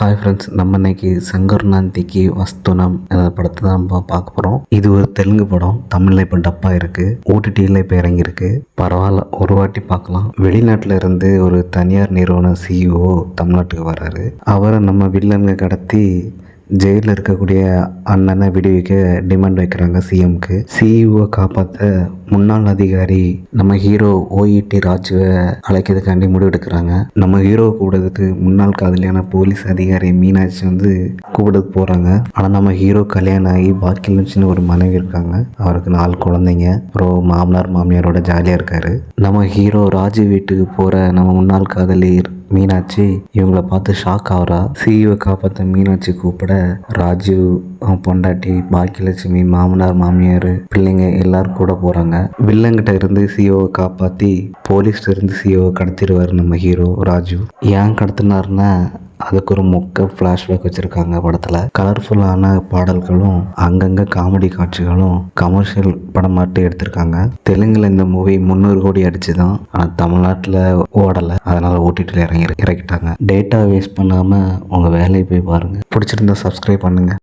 Hi friends நம்ம இன்னைக்கு சங்கர்நாந்திக்கு வஸ்துனம் அந்த படத்தை தான் நம்ம பார்க்க போகிறோம் இது ஒரு தெலுங்கு படம் தமிழில் இப்போ டப்பா இருக்குது ஓடிடியில் இப்போ இறங்கியிருக்கு. பரவாயில்ல ஒரு வாட்டி பார்க்கலாம். வெளிநாட்டில் இருந்து ஒரு தனியார் நிறுவன சிஇஓ தமிழ்நாட்டுக்கு வராரு அவரை நம்ம வில்லனுங்க கடத்தி ஜெயிலில் இருக்கக்கூடிய அண்ணனை விடுவிக்க டிமாண்ட் வைக்கிறாங்க சிஎம்க்கு சிஇஓவை காப்பாற்ற முன்னாள் அதிகாரி நம்ம ஹீரோ ஓஇடி ராஜுவை அழைக்கிறதுக்காண்டி முடிவெடுக்கிறாங்க. நம்ம ஹீரோ கூடதுக்கு முன்னாள் காதலியான போலீஸ் அதிகாரி மீனாட்சி வந்து கூப்பிடுறதுக்கு போகிறாங்க ஆனால் நம்ம ஹீரோ கல்யாணம் ஆகி பாக்கியலட்சுமின்னு ஒரு மனைவி இருக்காங்க. அவருக்கு நாலு குழந்தைங்க. அப்புறம் மாமனார் மாமியாரோட ஜாலியாக இருக்காரு. நம்ம ஹீரோ ராஜு வீட்டுக்கு போகிற நம்ம முன்னாள் காதலி மீனாட்சி இவங்களை பார்த்து ஷாக் ஆகிறா. சிஇஓ காப்பாற்ற மீனாட்சி கூப்பிட ராஜீவ் பொண்டாட்டி பாக்கியலட்சுமி மாமனார் மாமியார் பிள்ளைங்க எல்லாரும் கூட போகிறாங்க வில்லங்கிட்ட இருந்து சிஓவை காப்பாற்றி போலீஸ்ல இருந்து சிஓவை கடத்திடுவார் நம்ம ஹீரோ ராஜு. ஏன் கடத்தினாருன்னா அதுக்கு ஒரு மொக்க ஃப்ளாஷ்பேக் வச்சுருக்காங்க படத்தில். கலர்ஃபுல்லான பாடல்களும் அங்கங்கே காமெடி காட்சிகளும் கமர்ஷியல் படம் மட்டும் எடுத்திருக்காங்க. தெலுங்கில் இந்த மூவி முந்நூறு கோடி அடிச்சு தான் ஆனால் தமிழ்நாட்டில் ஓடலை. அதனால் ஓட்டிட்டு இறங்கி இறக்கிட்டாங்க. டேட்டா வேஸ்ட் பண்ணாமல் உங்கள் வேலையை போய் பாருங்கள் பிடிச்சிருந்தா சப்ஸ்கிரைப் பண்ணுங்கள்